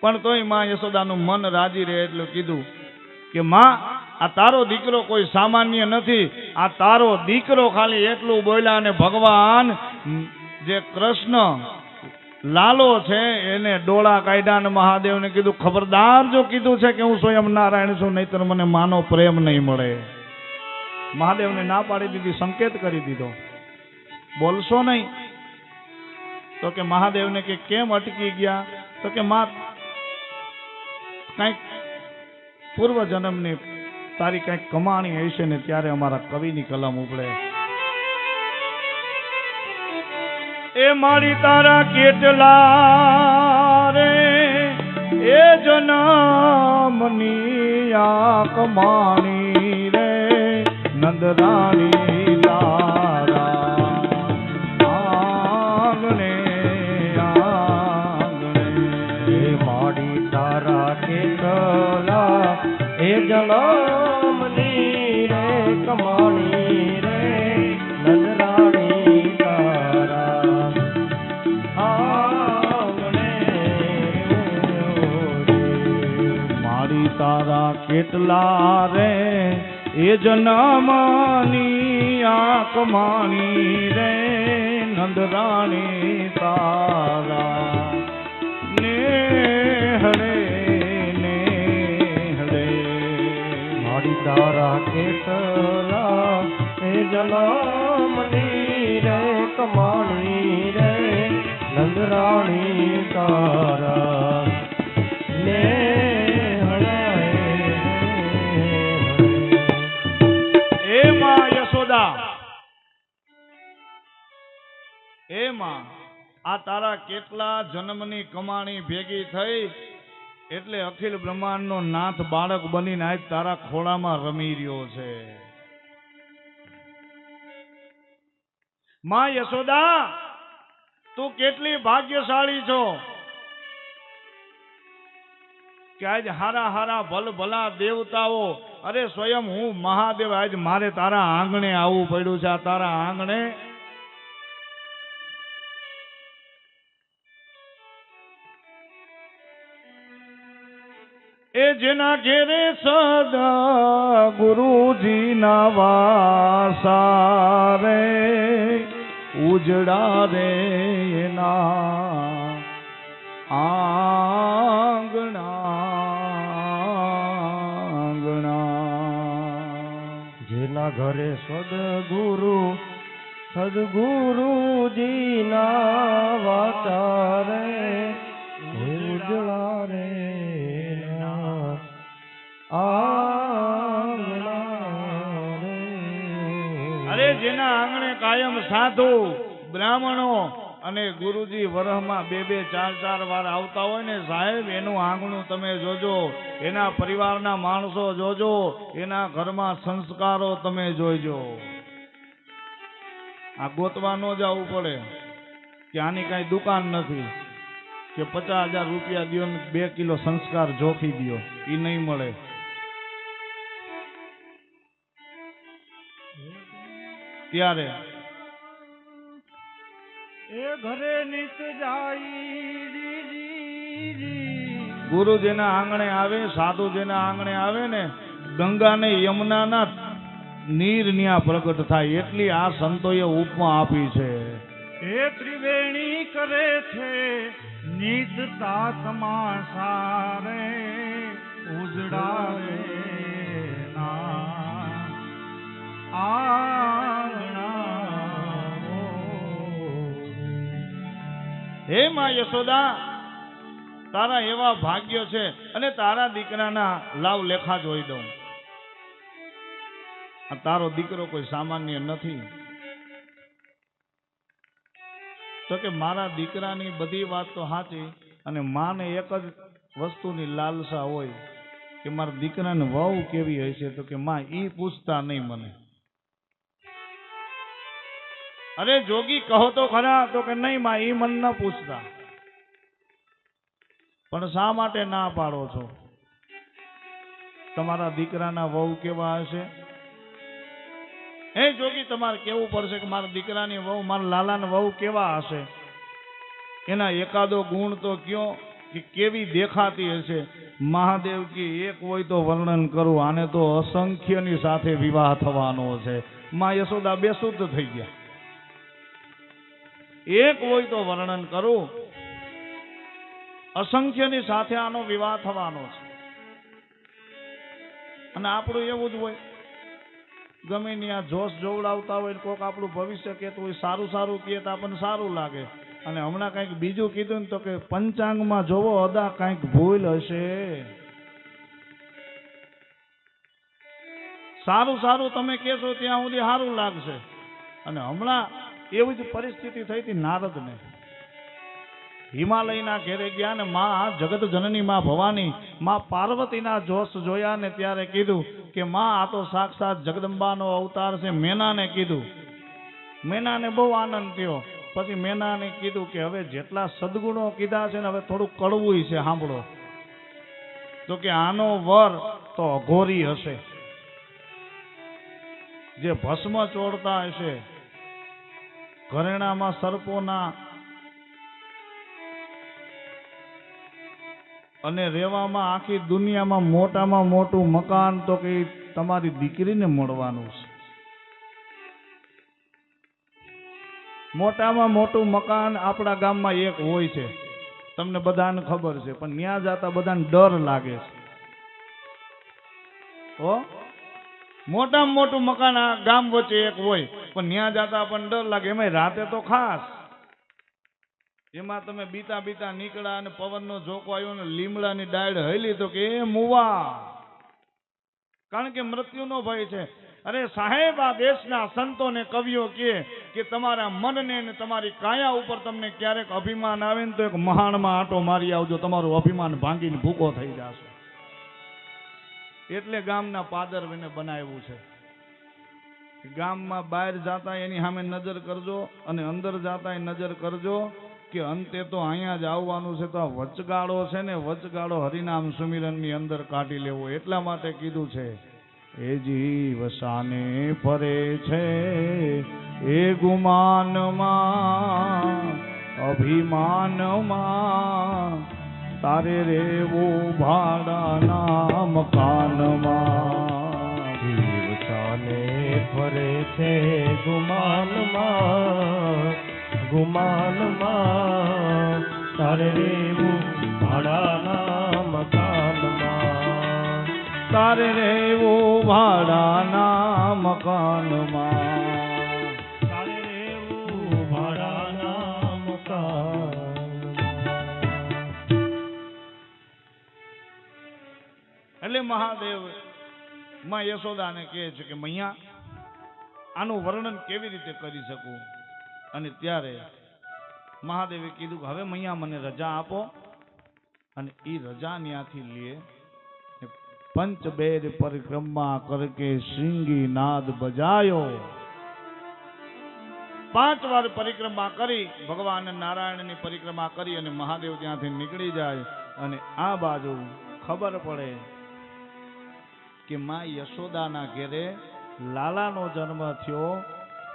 પણ તોયમાં યશોદાનું મન રાજી રહે એટલું કીધું કે માં, આ તારો દીકરો કોઈ સામાન્ય નથી. આ તારો દીકરો ખાલી એટલું બોલ્યા અને ભગવાન જે કૃષ્ણ લાલો છે એને ડોળા કાયદા અને મહાદેવને કીધું, ખબરદાર જો કીધું છે કે હું સ્વયં નારાયણ છું, નહીતર મને માનો પ્રેમ નહીં મળે. મહાદેવને ના પાડી દીધી, સંકેત કરી દીધો. બોલશો નહીં? તો કે મહાદેવને કે, કેમ અટકી ગયા? તો કે, માં કંઈક પૂર્વ જન્મની તારી કંઈક કમાણી હશે ને ત્યારે અમારા કવિની કલમ ઉપડે. એ મારી તારા કેટલા રે? એ જનમની આ કમાણી રે. નંદરાણી એ જલમની રે કમાણી રે નજરાણી તારા. આંગણે મારી તારા કેટલા રે, એ જનમની આ કમાણી રે નંદરાણી તારા. ને હળે તારા કેટલા એ જલામણી રે કમાણી રે નંદરાણી તારા ને હે માં યશોદા હે માં આ તારા કેટલા જન્મની કમાણી ભેગી થઈ? એટલે અખિલ બ્રહ્માંડનો નાથ બાળક બનીને આજ તારા ખોળામાં રમી રહ્યો છે. માં યશોદા, તું કેટલી ભાગ્યશાળી છો? કે આજ હારા હારા ભલ ભલા દેવતાઓ, અરે સ્વયં હું મહાદેવ, આજ મારે તારા આંગણે આવવું પડ્યું છે. આ તારા આંગણે એ જેના ઘેરે સદા ગુરુજી ના વાસા રે ઉજડા રે એના આંગણા જેના ઘરે સદગુરુ સદગુરુજી ના વાચારે હે ઉજળા રે ના રે. અરે જેના આંગણે કાયમ સાધુ, બ્રાહ્મણો અને ગુરુજી વરહમાં બે બે ચાર ચાર વાર આવતા હોય ને સાહેબ, એનું આંગણું તમે જોજો. એના પરિવારના માણસો જોજો. એના ઘરમાં સંસ્કારો તમે જોઈજો. આ ગોતવા ન જવું પડે કે આની કાંઈ દુકાન નથી. કે પચાસ હજાર રૂપિયા ને બે કિલો સંસ્કાર જોખી દ્યો. એ નહીં મળે. ત્યારે એ ઘરે નિત જાય ગુરુ આંગણે આવે સાધુ જેના આંગણે આવે ને ગંગા ને યમુનાના નીર ન્યા પ્રગટ થાય એટલી આ સંતોએ ઉપમા આપી છે. એ ત્રિવેણી કરે છે નિત તાતમા સારે હે માં યશોદા, તારા એવા ભાગ્યો છે અને તારા દીકરાના લાવ લેખા જોઈ દઉં. આ તારો દીકરો કોઈ સામાન્ય નથી. તો કે મારા દીકરાની બધી વાત તો સાચી, અને માને એક જ વસ્તુની લાલસા હોય કે મારા દીકરાને વહુ કેવી હશે? તો કે માં, ઈ પૂછતા નહીં મને. અરે જોગી કહો તો ખરા, તો કે નહીં માં એ મન ન પૂછતા. પણ શા માટે ના પાડો છો? તમારા દીકરાના વહુ કેવા હશે? એ જોગી, તમારે કેવું પડશે કે મારા દીકરાની વહુ, મારા લાલાના વહુ કેવા હશે? એના એકાદો ગુણ તો કયો કે કેવી દેખાતી હશે? મહાદેવ કે એક હોય તો વર્ણન કરું, આને તો અસંખ્યની સાથે વિવાહ થવાનો છે. માં યશોદા બેસુદ્ધ થઈ ગયા. એક હોય તો વર્ણન કરું. અસંખ્યની સાથે આનો વિવાહ થવાનો છે. અને આપણું એવું જ હોય. ગમે ની જોશ જોવડાવતા હોય કોઈક આપણું ભવિષ્ય કહેતું હોય, સારું સારું કહે તો આપણને સારું લાગે. અને હમણાં કંઈક બીજું કીધું ને તો કે પંચાંગમાં જોવો અદા કંઈક ભૂલ હશે. સારું સારું તમે કહેશો ત્યાં સુધી સારું લાગશે. અને હમણાં એવી જ પરિસ્થિતિ થઈ હતી નારદને. હિમાલયના ઘેરે ગયા ને માં જગત જનની માં ભવાની, માં પાર્વતીના જોશ જોયા ને ત્યારે કીધું કે, માં, આ તો સાક્ષાત જગદંબાનો અવતાર છે. મેનાને કીધું. મેનાને બહુ આનંદ થયો. પછી મેનાને કીધું કે, હવે જેટલા સદગુણો કીધા છે ને, હવે થોડું કડવું છે, સાંભળો. તો કે આનો વર તો અઘોરી હશે. જે ભસ્મ ચોડતા હશે ઘરેણામાં સર્પોના અને રહેવામાં આખી દુનિયામાં મોટામાં મોટું મકાન તો કે તમારી દીકરીને મળવાનું છે. મોટામાં મોટું મકાન આપણા ગામમાં એક હોય છે. તમને બધાને ખબર છે, પણ ત્યાં જતા બધાને ડર લાગે છે. હો? મોટામાં મોટું મકાન આ ગામ વચ્ચે એક હોય, પણ ત્યાં જતા પણ ડર લાગે. એમાં રાતે તો ખાસ. એમાં તમે બીતા બીતા નીકળ્યા અને પવનનો ઝોકો આવ્યો ને લીમડાની ડાળ હલી તો કે મુવા. કારણ કે મૃત્યુનો ભય છે. અરે સાહેબ, આ દેશના સંતો ને કવિઓ કે કે તમારા મનને ને તમારી કાયા ઉપર તમને ક્યારેક અભિમાન આવે ને તો એક મહાણમાં આંટો મારી આવજો. તમારું અભિમાન ભાંગીને ભૂકો થઈ જશે. એટલે ગામના એને બનાવ્યું છે. ગામમાં બહાર જાતા એની સામે નજર કરજો અને અંદર જાતા નજર કરજો કે અંતે તો અહીંયા જ આવવાનું છે તો આ વચગાળો છે ને, વચગાળો હરિનામ સુમિરનની અંદર કાઢી લેવો. એટલા માટે કીધું છે, એ જીવ સાને ફરે છે, એ ગુમાનમાં, અભિમાનમાં તારે રેવો ભાડાના મકાનમાં જીવ ચાલે ફરે છે ગુમાનમાં ગુમાનમાં. તારે રેવું ભાડાના મકાનમાં તારે રેવું ભાડાના મકાનમાં એટલે મહાદેવ? માં યશોદાને કહે છે કે, મૈયા, આનું વર્ણન કેવી રીતે કરી શકું? અને ત્યારે મહાદેવે કીધું હવે મૈયા મને રજા આપો અને એ રજા ત્યાંથી લે. પંચબેર પરિક્રમા કરકે શૃંગી નાદ બજાયો. પાંચ વાર પરિક્રમા કરી, ભગવાન નારાયણની પરિક્રમા કરી અને મહાદેવ ત્યાંથી નીકળી જાય અને આ બાજુ ખબર પડે કે માં યશોદાના ઘેરે લાલાનો જન્મ થયો.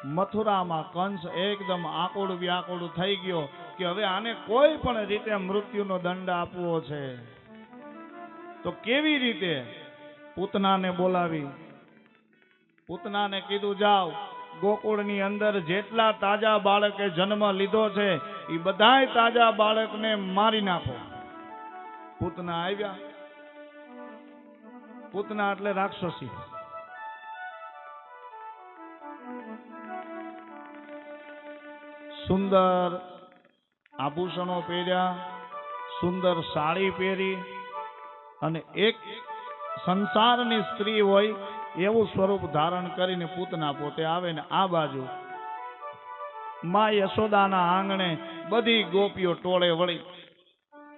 મથુરામાં કંસ એકદમ આકોડ વ્યાકોડ થઈ ગયો કે હવે આને કોઈ પણ રીતે મૃત્યુનો દંડ આપવો છે. તો કેવી રીતે? પૂતનાને બોલાવી. પૂતનાને કીધું, જાઓ, ગોકુળની અંદર જેટલા તાજા બાળકે જન્મ લીધો છે એ બધાય તાજા બાળકને મારી નાખો. પૂતના આવ્યા. પૂતના એટલે રાક્ષસી. સુંદર આભૂષણો પહેર્યા, સુંદર સાડી પહેરી, અને એક સંસારની સ્ત્રી હોય એવું સ્વરૂપ ધારણ કરીને પૂતના પોતે આવે ને આ બાજુ માં યશોદાના આંગણે બધી ગોપીઓ ટોળે વળી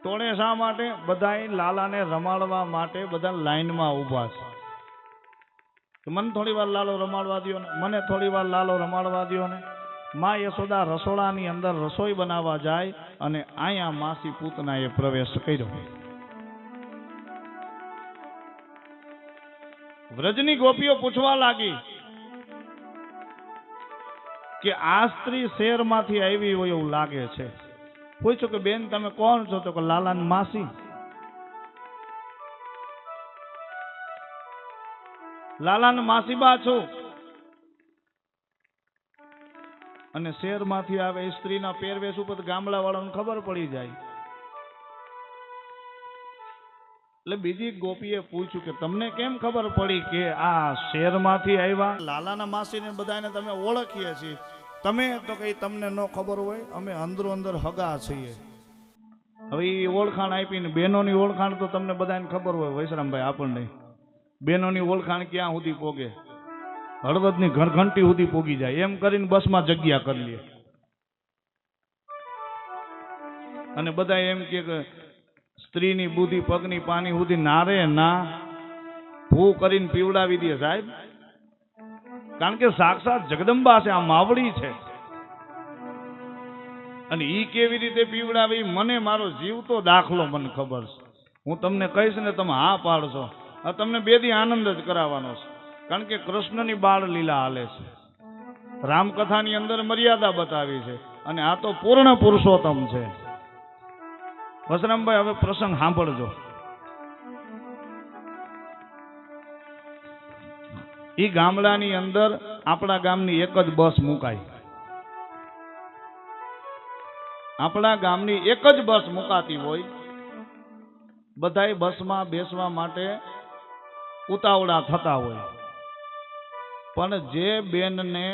ટોળે શા માટે? બધાય લાલાને રમાડવા માટે બધા લાઈનમાં ઊભા છે. મને થોડી વાર લાલો રમાડવા દ્યો ને. મને થોડી વાર લાલો રમાડવા દ્યો ને. મા યશોદા રસોડાની અંદર રસોઈ બનાવવા જાય અને અહીંયા માસી પૂતનાએ પ્રવેશ કર્યો. વ્રજની ગોપીઓ પૂછવા લાગી કે આ સ્ત્રી શેરમાંથી આવી હોય એવું લાગે છે. પૂછ્યું કે, બેન, તમે કોણ છો? તો કે, લાલાની માસી. લાલાન માસીબા છું. અને શહેરમાંથી આવે સ્ત્રીના પહેરવેશ ઉપર ગામડા વાળાને ખબર પડી જાય. એટલે બીજી ગોપીએ પૂછ્યું કે, તમને કેમ ખબર પડી કે આ શહેરમાંથી આવ્યા? લાલાના માસીને બધાને તમે ઓળખીએ છીએ. તમે તો કઈ તમને ન ખબર હોય, અમે અંદરો અંદર હગા છીએ. હવે એ ઓળખાણ આપીને બહેનોની ઓળખાણ તો તમને બધાને ખબર હોય, વૈશ્રામભાઈ, આપણને. બહેનોની ઓળખાણ ક્યાં સુધી પોગે? હળવદની ઘરઘંટી સુધી પોગી જાય. એમ કરીને બસમાં જગ્યા કરી લે. અને બધા એમ કે કે સ્ત્રીની બુદ્ધિ પગની પાણી સુધી નારે ના, ભૂ કરીને પીવડાવી દે સાહેબ. કારણ કે સાક્ષાત જગદંબા છે, આ માવડી છે. અને ઈ કેવી રીતે પીવડાવી મને મારો જીવતો દાખલો મને ખબર છે. હું તમને કહીશ ને તમે હા પાડશો. આ તમને બે દી આનંદ જ કરાવવાનો છે. કારણ કે કૃષ્ણની બાળ લીલા હાલે છે. રામકથાની અંદર મર્યાદા બતાવી છે. અને આ તો પૂર્ણ પુરુષોત્તમ છે. વસરામભાઈ, હવે પ્રસંગ સાંભળજો. ઈ ગામડાની અંદર આપણા ગામની એક જ બસ મુકાય. આપણા ગામની એક જ બસ મુકાતી હોય, બધાય બસમાં બેસવા માટે ઉતાવળા થતા હોય. પણ જે બેનને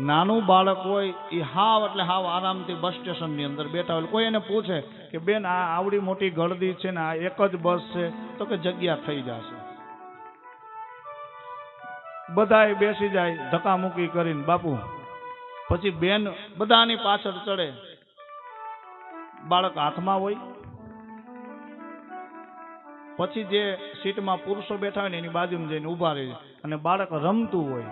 નાનું બાળક હોય એ હાવ એટલે હાવ આરામથી બસ સ્ટેશનની અંદર બેઠા હોય. કોઈ એને પૂછે કે, બેન, આ આવડી મોટી ગળદી છે ને, આ એક જ બસ છે, તો કે જગ્યા થઈ જશે. બધાય બેસી જાય ધક્કામુક્કી કરીને બાપુ. પછી બેન બધાની પાછળ ચડે. બાળક હાથમાં હોય. પછી જે સીટમાં પુરુષો બેઠા હોય ને એની બાજુમાં જઈને ઊભા રહે. અને બાળક રમતું હોય.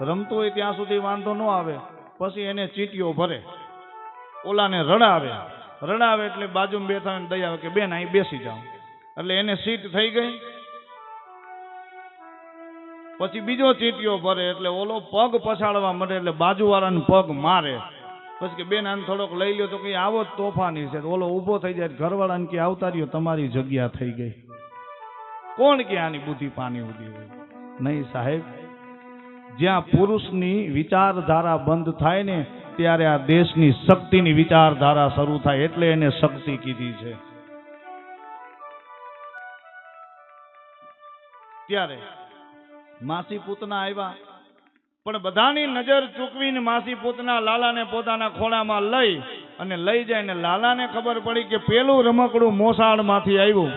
રમતું હોય ત્યાં સુધી વાંધો ન આવે. પછી એને ચીટીઓ ભરે. ઓલાને રડાવે. રડાવે એટલે બાજુમાં બેઠા હોય દઈ આવે કે બેન, અહીં બેસી જાઓ. એટલે એને સીટ થઈ ગઈ. પછી બીજો ચીટીઓ ભરે એટલે ઓલો પગ પછાડવા મળે એટલે બાજુવાળાને પગ મારે. પછી કે બેન, આને થોડોક લઈ લ્યો. તો કે આવો જ તોફાની છે. ઓલો ઊભો થઈ જાય. ઘરવાળાને કે આવતા તમારી જગ્યા થઈ ગઈ. કોણ કે આની બુદ્ધિ પાણી ઉધી હોય? નહીં સાહેબ. જ્યાં પુરુષની વિચારધારા બંધ થાય ને, ત્યારે આ દેશની શક્તિની વિચારધારા શરૂ થાય. એટલે એને શક્તિ કીધી છે. ત્યારે માસી પૂતના આવ્યા પણ બધાની નજર ચૂકવીને માસી પૂતના લાલાને પોતાના ખોળામાં લઈ અને લઈ જાય ને લાલાને ખબર પડી કે પેલું રમકડું મોસાળમાંથી આવ્યું.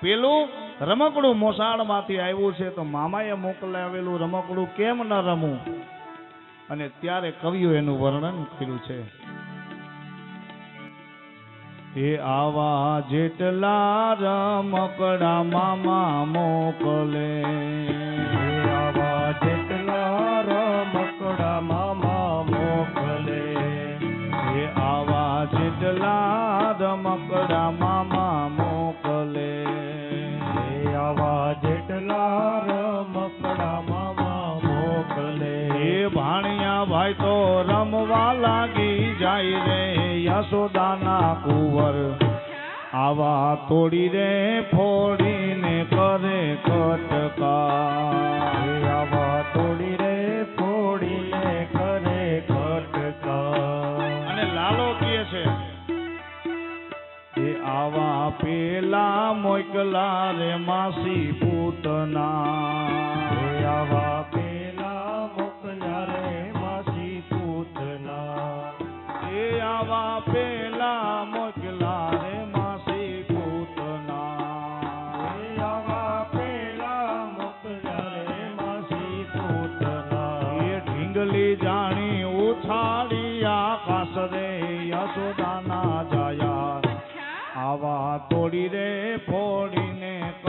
પેલું રમકડું મોસાળમાંથી આવ્યું છે તો મામાએ મોકલાવેલું રમકડું કેમ ન રમવું અને ત્યારે કવિઓ એનું વર્ણન કર્યું છે. એ આવા જેટલા રમકડા મામા મોકલે. આવા જેટલા રમકડા મામા મોકલે. એ આવા જેટલા રમકડા મામા મોકલે. એ આવા જેટલા રમકડા મામા મોકલે. એ ભાઈ તો રમવા લાગી જાય રે યશોદાના કુંવર. આવા તોડી રે ફોડીને કરે કટકા આવા તોડી રે ફોડીને કરે કટકા અને લાલો કહે છે. એ આવા પેલા મોકલા રે માસી પૂતના.